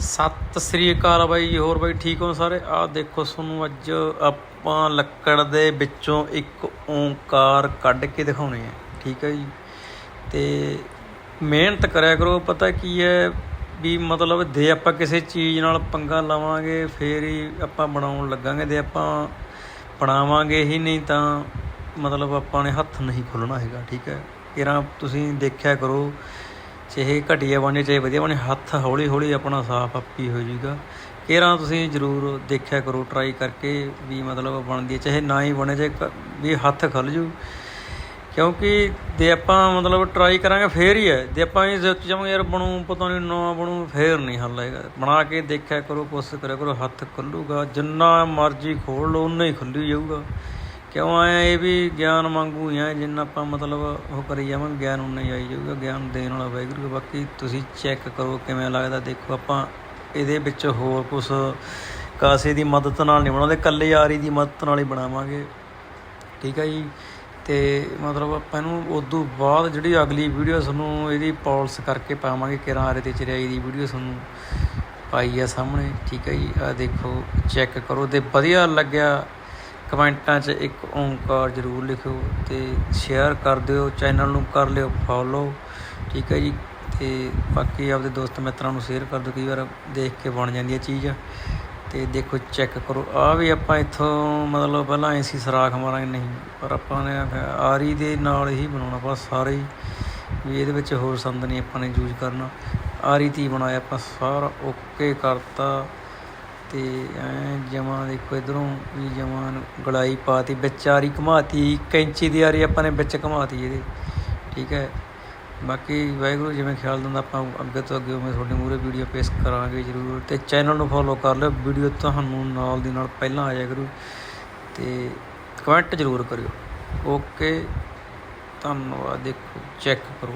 ਸਤਿ ਸ੍ਰੀ ਅਕਾਲ ਬਾਈ ਜੀ, ਹੋਰ ਬਾਈ ਠੀਕ ਹੋ ਸਾਰੇ? ਆਹ ਦੇਖੋ ਤੁਹਾਨੂੰ ਅੱਜ ਆਪਾਂ ਲੱਕੜ ਦੇ ਵਿੱਚੋਂ ਇੱਕ ਓਂਕਾਰ ਕੱਢ ਕੇ ਦਿਖਾਉਣੇ ਆ, ਠੀਕ ਹੈ ਜੀ? ਤੇ ਮਿਹਨਤ ਕਰਿਆ ਕਰੋ, ਪਤਾ ਕੀ ਹੈ ਵੀ ਮਤਲਬ ਜੇ ਆਪਾਂ ਕਿਸੇ ਚੀਜ਼ ਨਾਲ ਪੰਗਾ ਲਾਵਾਂਗੇ, ਫੇਰ ਹੀ ਆਪਾਂ ਬਣਾਉਣ ਲੱਗਾਂਗੇ, ਜੇ ਆਪਾਂ ਬਣਾਵਾਂਗੇ ਹੀ ਨਹੀਂ ਤਾਂ ਮਤਲਬ ਆਪਾਂ ਨੇ ਹੱਥ ਨਹੀਂ ਖੁੱਲਣਾ ਹੈਗਾ, ਠੀਕ ਹੈ? ਕਿਰਾਂ ਤੁਸੀਂ ਦੇਖਿਆ ਕਰੋ ਚਾਹੇ ਘਟੀਆ ਬਣੇ ਚਾਹੇ ਵਧੀਆ ਬਣੇ, ਹੱਥ ਹੌਲੀ ਹੌਲੀ ਆਪਣਾ ਸਾਫ਼ ਆਪੀ ਹੋ ਜਾਊਗਾ। ਕਿਰਾਂ ਤੁਸੀਂ ਜ਼ਰੂਰ ਦੇਖਿਆ ਕਰੋ ਟਰਾਈ ਕਰਕੇ ਵੀ ਮਤਲਬ ਬਣਦੀ ਹੈ, ਚਾਹੇ ਨਾ ਹੀ ਬਣੇ ਚਾਹੇ ਵੀ ਹੱਥ ਖਲ ਜੂ। ਕਿਉਂਕਿ ਜੇ ਆਪਾਂ ਮਤਲਬ ਟਰਾਈ ਕਰਾਂਗੇ, ਫੇਰ ਹੀ ਹੈ। ਜੇ ਆਪਾਂ ਇਹ ਸੋਚ ਜਾਵਾਂਗੇ, ਯਾਰ ਬਣੂ, ਪਤਾ ਨਹੀਂ ਨਾ ਬਣੂ, ਫੇਰ ਨਹੀਂ ਹੱਲ ਹੈਗਾ। ਬਣਾ ਕੇ ਦੇਖਿਆ ਕਰੋ, ਕੋਸ਼ਿਸ਼ ਕਰਿਆ ਕਰੋ, ਹੱਥ ਖੁੱਲੂਗਾ, ਜਿੰਨਾ ਮਰਜ਼ੀ ਖੋਲ ਲਓ ਉਨਾ ਹੀ ਖੁੱਲੀ ਜਾਊਗਾ। ਕਿਉਂ ਆਇਆ ਇਹ ਵੀ ਗਿਆਨ ਮੰਗੂ ਹੀ ਆ, ਜਿੰਨਾ ਆਪਾਂ ਮਤਲਬ ਉਹ ਕਰੀ ਜਾਵਾਂਗੇ, ਗਿਆਨ ਉਨਾ ਹੀ ਆਈ ਜਾਊਗਾ, ਗਿਆਨ ਦੇਣ ਵਾਲਾ ਵਾਹਿਗੁਰੂ। ਬਾਕੀ ਤੁਸੀਂ ਚੈੱਕ ਕਰੋ ਕਿਵੇਂ ਲੱਗਦਾ, ਦੇਖੋ ਆਪਾਂ ਇਹਦੇ ਵਿੱਚ ਹੋਰ ਕੁਝ ਕਾਸੇ ਦੀ ਮਦਦ ਨਾਲ ਨਹੀਂ ਬਣਾਉਂਦੇ, ਕੱਲੇ ਯਾਰੀ ਦੀ ਮਦਦ ਨਾਲ ਹੀ ਬਣਾਵਾਂਗੇ। ਠੀਕ ਹੈ ਜੀ? ਤੇ ਮਤਲਬ ਆਪਾਂ ਇਹਨੂੰ ਉਦੋਂ ਬਾਅਦ ਜਿਹੜੀ ਅਗਲੀ ਵੀਡੀਓ ਤੁਹਾਨੂੰ ਇਹਦੀ ਪੌਲਸ ਕਰਕੇ ਪਾਵਾਂਗੇ ਕਿਰਾਰੇ ਤੇ ਚਰਿਆਈ ਦੀ ਵੀਡੀਓ ਤੁਹਾਨੂੰ ਪਾਈ ਆ ਸਾਹਮਣੇ। ਠੀਕ ਹੈ ਜੀ? ਆ ਦੇਖੋ ਚੈੱਕ ਕਰੋ। ਤੇ ਵਧੀਆ ਲੱਗਿਆ ਕਮੈਂਟਾਂ 'ਚ ਇੱਕ ਓਂਕਾਰ ਜ਼ਰੂਰ ਲਿਖੋ ਤੇ ਸ਼ੇਅਰ ਕਰ ਦਿਓ, ਚੈਨਲ ਨੂੰ ਕਰ ਲਿਓ, ਫੋਲੋ, ਠੀਕ ਹੈ ਜੀ? ਤੇ ਬਾਕੀ ਆਪਦੇ ਦੋਸਤ ਮਿੱਤਰਾਂ ਨੂੰ ਸ਼ੇਅਰ ਕਰ ਦਿਓ, ਕਈ ਵਾਰ ਦੇਖ ਕੇ ਬਣ ਜਾਂਦੀ ਹੈ ਚੀਜ਼। ਤੇ ਦੇਖੋ ਚੈੱਕ ਕਰੋ। ਆ ਵੀ ਆਪਾਂ ਇੱਥੋਂ ਮਤਲਬ ਪਹਿਲਾਂ ਐਸੀ ਸਰਾਖ ਮਾਰਾਂਗੇ, ਨਹੀਂ, ਪਰ ਆਪਾਂ ਨੇ ਆਰੀ ਦੇ ਨਾਲ ਹੀ ਬਣਾਉਣਾ, ਬਸ ਸਾਰੇ ਹੀ। ਵੀ ਇਹਦੇ ਵਿੱਚ ਹੋਰ ਸੰਦ ਨਹੀਂ ਆਪਾਂ ਨੇ ਯੂਜ਼ ਕਰਨਾ। ਆਰੀ ਤੀ ਬਣਾਇਆ ਆਪਾਂ, ਸਾਰਾ ਓਕੇ ਕਰਤਾ। ਤੇ ਐ ਜਮਾਂ ਦੇਖੋ ਇਧਰੋਂ ਵੀ ਜਮਾਂ ਨੂੰ ਗਲਾਈ ਪਾਤੀ, ਵਿੱਚ ਆਰੀ ਘਮਾਤੀ, ਕੈਂਚੀ ਦੀ ਆਰੀ ਆਪਾਂ ਨੇ ਵਿੱਚ ਘਮਾਤੀ ਇਹਦੇ, ਠੀਕ ਹੈ। ਬਾਕੀ ਵਾਹਿਗੁਰੂ ਜਿਵੇਂ ਖਿਆਲ ਦਿੰਦਾ ਆਪਾਂ ਅੱਗੇ ਤੋਂ ਅੱਗੇ ਉਵੇਂ ਤੁਹਾਡੇ ਮੂਹਰੇ ਵੀਡੀਓ ਪੇਸ਼ ਕਰਾਂਗੇ ਜ਼ਰੂਰ ਤੇ ਚੈਨਲ ਨੂੰ ਫੋਲੋ ਕਰ ਲਿਓ ਵੀਡੀਓ ਤੁਹਾਨੂੰ ਨਾਲ ਦੀ ਨਾਲ ਪਹਿਲਾਂ ਆ ਜਾਇਆ ਕਰੂ ਤੇ ਕਮੈਂਟ ਜ਼ਰੂਰ ਕਰਿਓ। ਓਕੇ ਧੰਨਵਾਦ, ਦੇਖੋ ਚੈੱਕ ਕਰੋ।